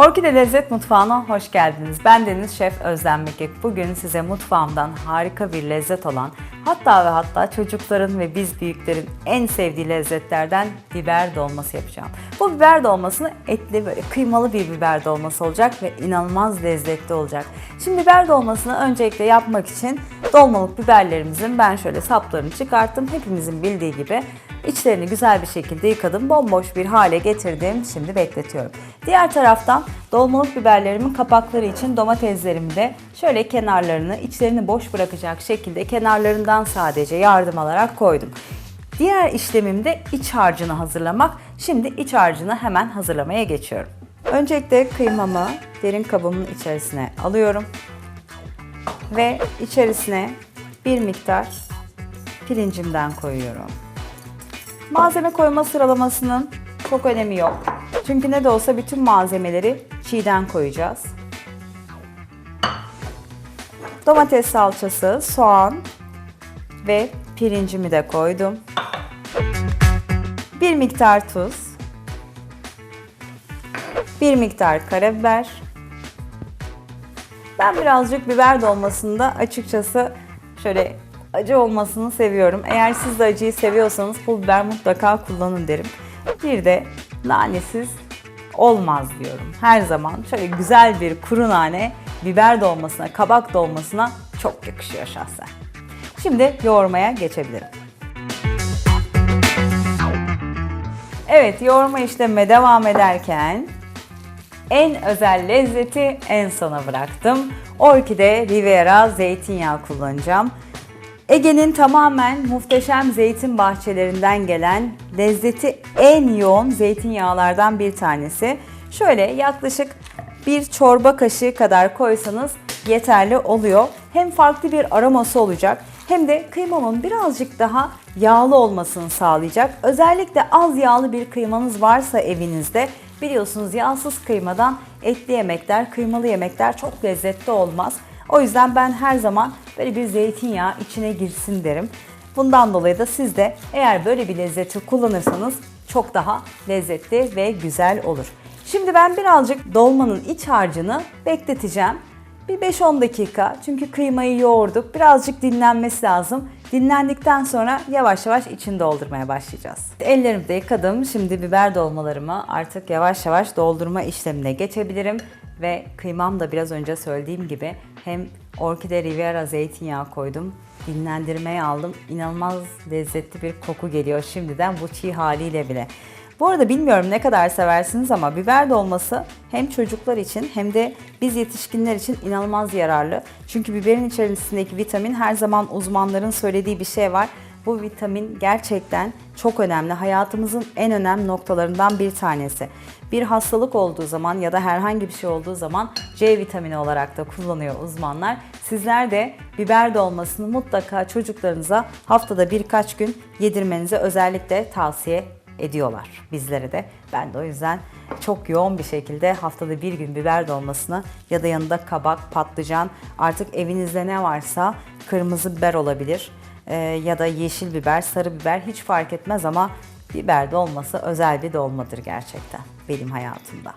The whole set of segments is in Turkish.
Orkide Lezzet Mutfağı'na hoş geldiniz. Ben Deniz Şef Özlem Mekik. Bugün size mutfağımdan harika bir lezzet olan, hatta ve hatta çocukların ve biz büyüklerin en sevdiği lezzetlerden biber dolması yapacağım. Bu biber dolmasını etli böyle kıymalı bir biber dolması olacak ve inanılmaz lezzetli olacak. Şimdi biber dolmasını öncelikle yapmak için dolmalık biberlerimizin ben şöyle saplarını çıkarttım. Hepimizin bildiği gibi İçlerini güzel bir şekilde yıkadım. Bomboş bir hale getirdim. Şimdi bekletiyorum. Diğer taraftan dolmalık biberlerimin kapakları için domateslerimi de şöyle kenarlarını içlerini boş bırakacak şekilde kenarlarından sadece yardım alarak koydum. Diğer işlemim de iç harcını hazırlamak. Şimdi iç harcını hemen hazırlamaya geçiyorum. Öncelikle kıymamı derin kabımın içerisine alıyorum. Ve içerisine bir miktar pirincimden koyuyorum. Malzeme koyma sıralamasının çok önemi yok. Çünkü ne de olsa bütün malzemeleri çiğden koyacağız. Domates salçası, soğan ve pirincimi de koydum. Bir miktar tuz. Bir miktar karabiber. Ben birazcık biber dolmasında açıkçası şöyle acı olmasını seviyorum. Eğer siz de acıyı seviyorsanız pul biber mutlaka kullanın derim. Bir de nanesiz olmaz diyorum. Her zaman şöyle güzel bir kuru nane biber dolmasına, kabak dolmasına çok yakışıyor şahsen. Şimdi yoğurmaya geçebilirim. Evet, yoğurma işlemime devam ederken en özel lezzeti en sona bıraktım. Orkide Riviera zeytinyağı kullanacağım. Ege'nin tamamen muhteşem zeytin bahçelerinden gelen lezzeti en yoğun zeytinyağlardan bir tanesi. Şöyle yaklaşık bir çorba kaşığı kadar koysanız yeterli oluyor. Hem farklı bir aroması olacak hem de kıymamın birazcık daha yağlı olmasını sağlayacak. Özellikle az yağlı bir kıymanız varsa evinizde biliyorsunuz yağsız kıymadan etli yemekler, kıymalı yemekler çok lezzetli olmaz. O yüzden ben her zaman böyle bir zeytinyağı içine girsin derim. Bundan dolayı da siz de eğer böyle bir lezzeti kullanırsanız çok daha lezzetli ve güzel olur. Şimdi ben birazcık dolmanın iç harcını bekleteceğim. Bir 5-10 dakika çünkü kıymayı yoğurduk. Birazcık dinlenmesi lazım. Dinlendikten sonra yavaş yavaş içini doldurmaya başlayacağız. Ellerimi de yıkadım. Şimdi biber dolmalarımı artık yavaş yavaş doldurma işlemine geçebilirim. Ve kıymam da biraz önce söylediğim gibi hem Orkide Riviera zeytinyağı koydum. Dinlendirmeye aldım. İnanılmaz lezzetli bir koku geliyor şimdiden bu çiğ haliyle bile. Bu arada bilmiyorum ne kadar seversiniz ama biber dolması hem çocuklar için hem de biz yetişkinler için inanılmaz yararlı. Çünkü biberin içerisindeki vitamin her zaman uzmanların söylediği bir şey var. Bu vitamin gerçekten çok önemli. Hayatımızın en önemli noktalarından bir tanesi. Bir hastalık olduğu zaman ya da herhangi bir şey olduğu zaman C vitamini olarak da kullanıyor uzmanlar. Sizler de biber dolmasını mutlaka çocuklarınıza haftada birkaç gün yedirmenizi özellikle tavsiye ediyorlar bizlere de. Ben de o yüzden çok yoğun bir şekilde haftada bir gün biber dolmasını ya da yanında kabak, patlıcan artık evinizde ne varsa kırmızı biber olabilir ee, ya da yeşil biber, sarı biber hiç fark etmez ama biber dolması özel bir dolmadır gerçekten benim hayatımda.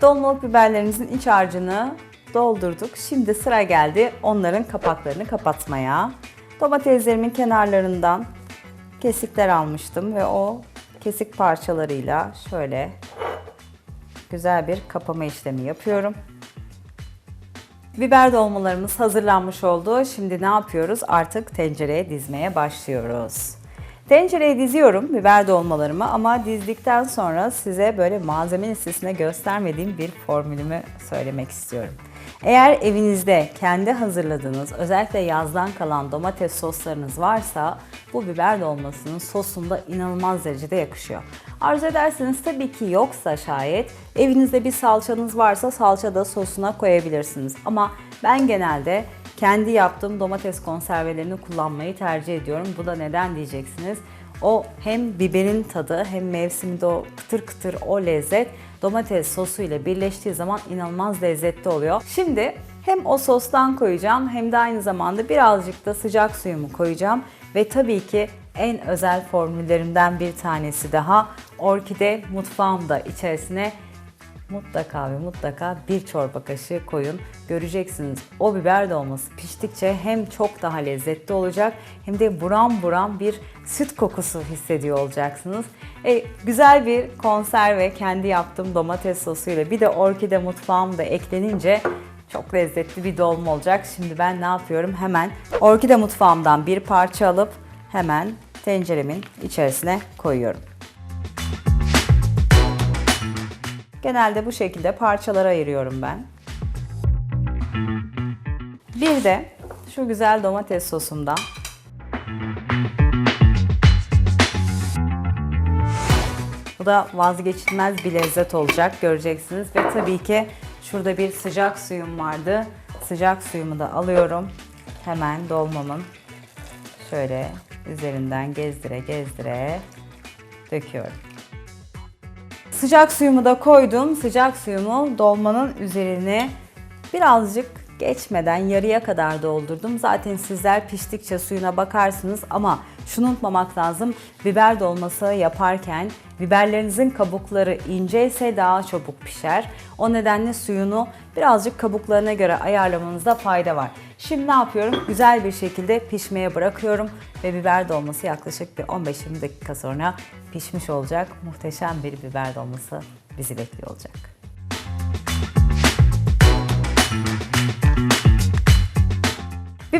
Dolmalık biberlerimizin iç harcını doldurduk. Şimdi sıra geldi onların kapaklarını kapatmaya. Domateslerimin kenarlarından kesikler almıştım ve o kesik parçalarıyla şöyle güzel bir kapama işlemi yapıyorum. Biber dolmalarımız hazırlanmış oldu. Şimdi ne yapıyoruz? Artık tencereye dizmeye başlıyoruz. Tencereye diziyorum biber dolmalarımı ama dizdikten sonra size böyle malzeme listesine göstermediğim bir formülümü söylemek istiyorum. Eğer evinizde kendi hazırladığınız özellikle yazdan kalan domates soslarınız varsa bu biber dolmasının sosunda inanılmaz derecede yakışıyor. Arzu ederseniz tabii ki yoksa şayet evinizde bir salçanız varsa salça da sosuna koyabilirsiniz. Ama ben genelde kendi yaptığım domates konservelerini kullanmayı tercih ediyorum. Bu da neden diyeceksiniz. O hem biberin tadı hem mevsiminde o kıtır kıtır o lezzet domates sosu ile birleştiği zaman inanılmaz lezzetli oluyor. Şimdi hem o sostan koyacağım hem de aynı zamanda birazcık da sıcak suyumu koyacağım ve tabii ki en özel formüllerimden bir tanesi daha. Orkide mutfağımda içerisine mutlaka ve mutlaka bir çorba kaşığı koyun. Göreceksiniz o biber dolması piştikçe hem çok daha lezzetli olacak hem de buram buram bir süt kokusu hissediyor olacaksınız. E, güzel bir konserve kendi yaptığım domates sosuyla bir de orkide mutfağımda eklenince çok lezzetli bir dolma olacak. Şimdi ben ne yapıyorum? Hemen orkide mutfağımdan bir parça alıp hemen tenceremin içerisine koyuyorum. Genelde bu şekilde parçalara ayırıyorum ben. Bir de şu güzel domates sosumdan Bu da vazgeçilmez bir lezzet olacak göreceksiniz ve tabii ki şurada bir sıcak suyum vardı. Sıcak suyumu da alıyorum. Hemen dolmamın şöyle üzerinden gezdire gezdire döküyorum. Sıcak suyumu da koydum. Sıcak suyumu dolmanın üzerine birazcık geçmeden yarıya kadar doldurdum. Zaten sizler piştikçe suyuna bakarsınız ama şunu unutmamak lazım. Biber dolması yaparken biberlerinizin kabukları ince ise daha çabuk pişer. O nedenle suyunu birazcık kabuklarına göre ayarlamanızda fayda var. Şimdi ne yapıyorum? Güzel bir şekilde pişmeye bırakıyorum ve biber dolması yaklaşık bir 15-20 dakika sonra pişmiş olacak. Muhteşem bir biber dolması bizi bekliyor olacak.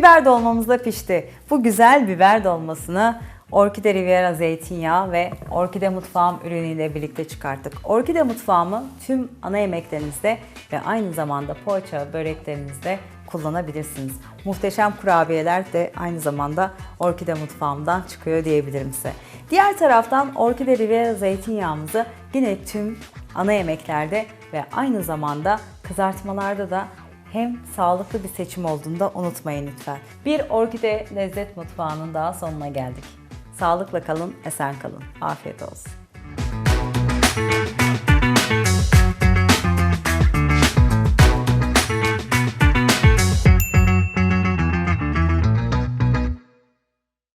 Biber dolmamız da pişti. Bu güzel biber dolmasını Orkide Riviera zeytinyağı ve Orkide Mutfağım ürünüyle birlikte çıkarttık. Orkide Mutfağımı tüm ana yemeklerinizde ve aynı zamanda poğaça böreklerinizde kullanabilirsiniz. Muhteşem kurabiyeler de aynı zamanda Orkide Mutfağımdan çıkıyor diyebilirim size. Diğer taraftan Orkide Riviera zeytinyağımızı yine tüm ana yemeklerde ve aynı zamanda kızartmalarda da hem sağlıklı bir seçim olduğunu da unutmayın lütfen. Bir Orkide Lezzet Mutfağı'nın daha sonuna geldik. Sağlıkla kalın, esen kalın. Afiyet olsun.